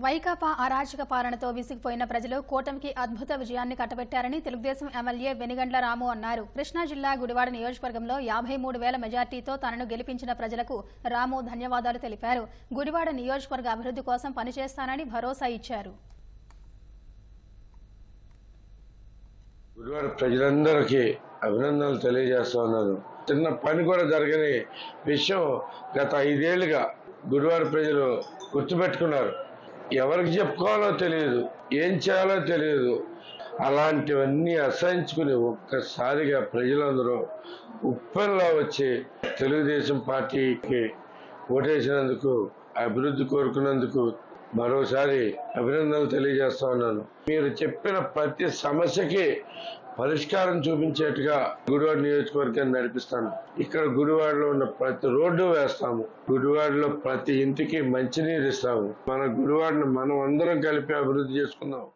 వైకాపా అరాచక పాలనతో విసిగిపోయిన ప్రజలు కూటమికి అద్భుత విజయాన్ని కట్టబెట్టారని తెలుగుదేశం ఎమ్మెల్యే వెనిగండ్ల రాము అన్నారు. కృష్ణా జిల్లా గుడివాడ నియోజకవర్గంలో యాభై మూడు వేల మెజార్టీతో తనను గెలిపించిన ప్రజలకు రాము ధన్యవాదాలు తెలిపారు. గుడివాడ నియోజకవర్గ అభివృద్ధి కోసం పనిచేస్తానని భరోసా ఇచ్చారు. గుడివాడ ప్రజలందరికీ అభినందనలు తెలియజేస్తా ఉన్నాను. చిన్న పని కూడా జరగని విషయం గత ఐదేళ్ళుగా గుడివాడ ప్రజలు గుర్తుపెట్టుకున్నారు. ఎవరికి చెప్పుకోవాలో తెలియదు ఏం చేయాలో తెలియదు అలాంటివన్నీ అసహించుకుని ఒక్కసారిగా ప్రజలందరూ ఉప్పెనలా వచ్చి తెలుగుదేశం పార్టీకి ఓటేసినందుకు అభివృద్ధి కోరుకున్నందుకు మరోసారి అభినందనలు తెలియజేస్తా ఉన్నాను. మీరు చెప్పిన ప్రతి సమస్యకి పరిష్కారం చూపించేట్టుగా గుడివాడ నియోజకవర్గాన్ని నడిపిస్తాను. ఇక్కడ గుడివాడలో ఉన్న ప్రతి రోడ్డు వేస్తాము. గుడివాడలో ప్రతి ఇంటికి మంచినీరు ఇస్తాము. మన గుడివాడను మనం అందరం కలిపి అభివృద్ధి చేసుకుందాం.